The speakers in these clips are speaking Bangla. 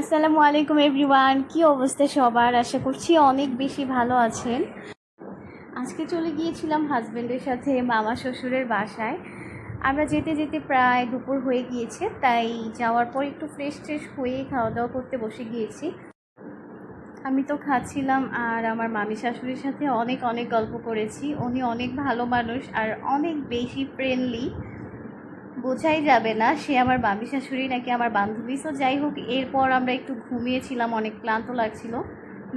আসসালামু আলাইকুম এভরিওয়ান, কি অবস্থা সবার? আশা করছি অনেক বেশি ভালো আছেন। আজকে চলে গিয়েছিলাম হাজব্যান্ডের সাথে মামা শ্বশুরের বাসায়। আমরা যেতে যেতে প্রায় দুপুর হয়ে গিয়েছে, তাই যাওয়ার পর একটু ফ্রেশ ট্রেশ হয়ে খাওয়া দাওয়া করতে বসে গিয়েছি। আমি তো খাচ্ছিলাম আর আমার মামি শাশুড়ির সাথে অনেক অনেক গল্প করেছি। উনি অনেক ভালো মানুষ আর অনেক বেশি ফ্রেন্ডলি বোঝাই যাবে না, সে আমার বাবি শাশুড়ি নাকি আমার বান্ধবী। তো যাই হোক, এরপর আমরা একটু ঘুমিয়েছিলাম, অনেক ক্লান্ত লাগছিল।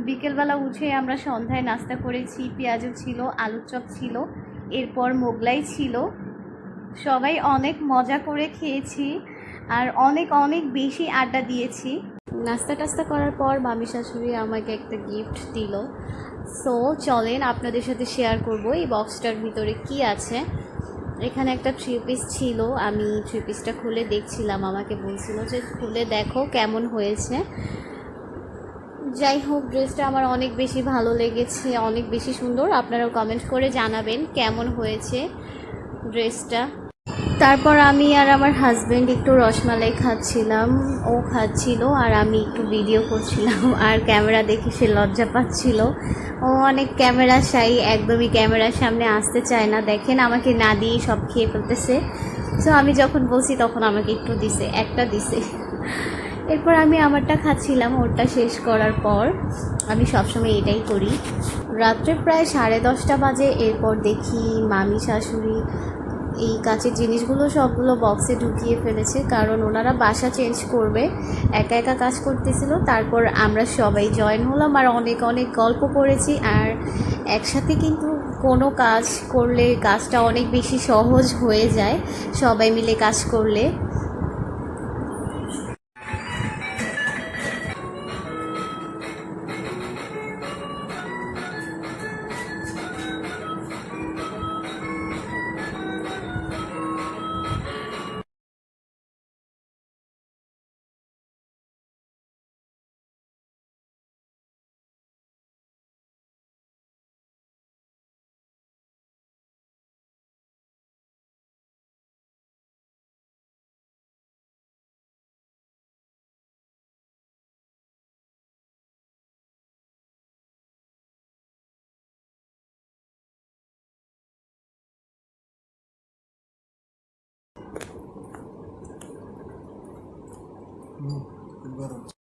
বিকেলবেলা উঠে আমরা সন্ধ্যায় নাস্তা করেছি, পেঁয়াজও ছিল, আলুর চপ ছিল, এরপর মোগলাই ছিল। সবাই অনেক মজা করে খেয়েছি আর অনেক অনেক বেশি আড্ডা দিয়েছি। নাস্তা টাস্তা করার পর মামি শাশুড়ি আমাকে একটা গিফট দিল। সো চলেন আপনাদের সাথে শেয়ার করব এই বক্সটার ভিতরে কি আছে। এখানে একটা থ্রি পিস ছিল। আমি থ্রি পিসটা খুলে দেখছিলাম। আমাকে বলছিল যে, খুলে দেখো কেমন হয়েছে। যাই হোক, ড্রেসটা আমার অনেক বেশি ভালো লেগেছে, অনেক বেশি সুন্দর। আপনারাও কমেন্ট করে জানাবেন কেমন হয়েছে ড্রেসটা। তারপর আমি আর আমার হাজব্যান্ড একটু রসমালাই খাচ্ছিলাম। ও খাচ্ছিল আর আমি একটু ভিডিও করছিলাম। আর ক্যামেরা দেখে সে লজ্জা পাচ্ছিল। ও অনেক ক্যামেরা সাই একদমই ক্যামেরার সামনে আসতে চায় না। দেখেন আমাকে না দিয়েই সব খেয়ে ফেলতেছে। সো আমি যখন বলছি তখন আমাকে একটু দিছে, একটা দিছে। এরপর আমি আমারটা খাচ্ছিলাম, ওরটা শেষ করার পর আমি সবসময় এটাই করি। রাত্রে প্রায় সাড়ে দশটা বাজে, এরপর দেখি মামি শাশুড়ি এই কাঁচের জিনিসগুলো সবগুলো বক্সে ঢুকিয়ে ফেলেছে, কারণ ওনারা বাসা চেঞ্জ করবে। একা একা কাজ করতেছিল, তারপর আমরা সবাই জয়েন হলাম আর অনেক অনেক গল্প করেছি আর একসাথে কিন্তু কোনো কাজ করলে কাজটা অনেক বেশি সহজ হয়ে যায়, সবাই মিলে কাজ করলে। ну, боролись.